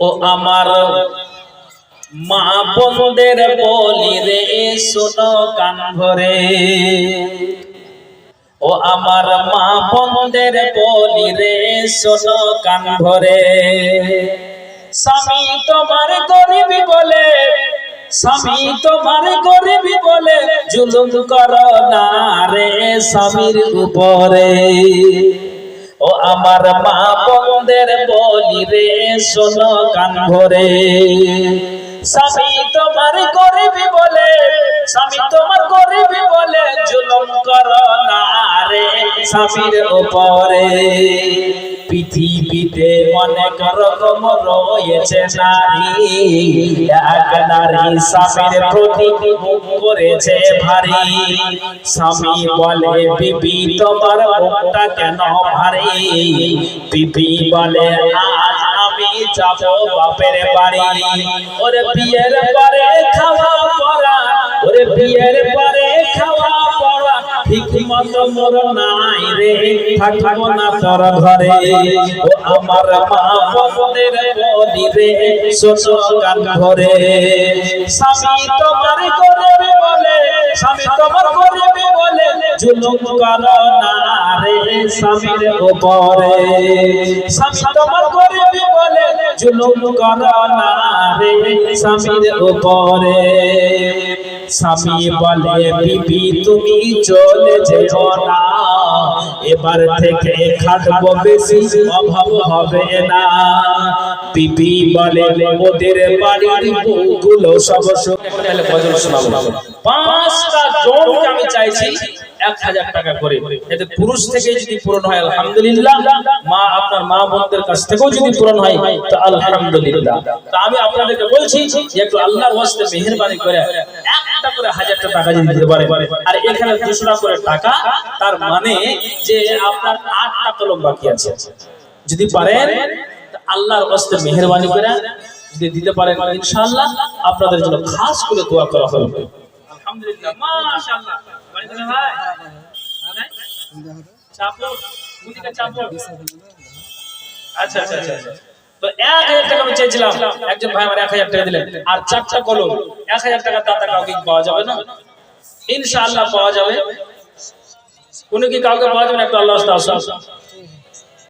ও আমার মা বন্ধের বলি রে, শোনো কান ভরে। ও আমার মা বন্ধের বলি রে, শোনো কান ভরে। স্বামী তোমার গরিবি বলে, স্বামী তোমার গরিবি বলে, জুলুম করো না রে স্বামীর উপরে। ও আমার মা বন্ধের বলি রে, শোনো কান ভরে। স্বামী তোমার গরিবি বলে, স্বামী তোমার গরিবি বলে, জুলুম করো না রে স্বামীর উপরে। পৃথিবীতে অনেক রকম রয়েছে, নারী এক নারী স্বামীর প্রতি করেছে ভারী। স্বামী বলে, বিবি, তোমার মুখটা কেন ভারী? বিবি বলে, আজ আমি যাব বাপের বাড়ি। ওরে বিয়ের পরে খাওয়া পড়া ওরে বিয়ের পরে মতো মোর নাই রে। থাকব না তোর ঘরে। ও আমার মা বন্ধের বলি রে শোনো গান ঘরে স্বামী তোমার করবে বলে, স্বামী তোমার করবে বলে, জুলুম করো না রে স্বামীর উপরে। স্বামী তোমার করবে বলে, জুলুম করো না রে স্বামীর উপরে। স্বামী বলে বিবি তুমি চলে যেও না। এবার থেকে খাটবো বেশি অভাব হবে না। বিবি বলে ওদের বাড়ির বউগুলো সব গজল শোনাবো। পাঁচটা জনকে আমি চাইছি এক হাজার টাকা করে। এতে পুরুষ থেকে যদি পূরণ হয় আলহামদুলিল্লাহ। মা আপনার মা বোনদের কাছ থেকেও যদি পূরণ হয় তো আলহামদুলিল্লাহ। তা আমি আপনাদেরকে বলছি যে একটু আল্লাহর ওয়াস্তে মেহেরবানি করে একটা করে হাজারটা টাকা যদি দিতে পারে। আর এখানে করে টাকা, তার মানে যে আপনার বাকি আছে। যদি পারেন আল্লাহর মেহেরবানি করে যদি দিতে পারেন আপনাদের জন্য খাস করে দোয়া করা হবে। মুদিকে চাপো আচ্ছা। আচ্ছা আচ্ছা আচ্ছা। তো এক হাজার টাকা আমি একজন ভাই আমার এক হাজার টাকা দিলেন। আর চারটা কলম, এক হাজার টাকা দাতা কাউকে পাওয়া যাবে না। ইনশাআল্লাহ পাওয়া যাবে। কোনো কি কাউকে পাওয়া যাবে না? একটু আল্লাহ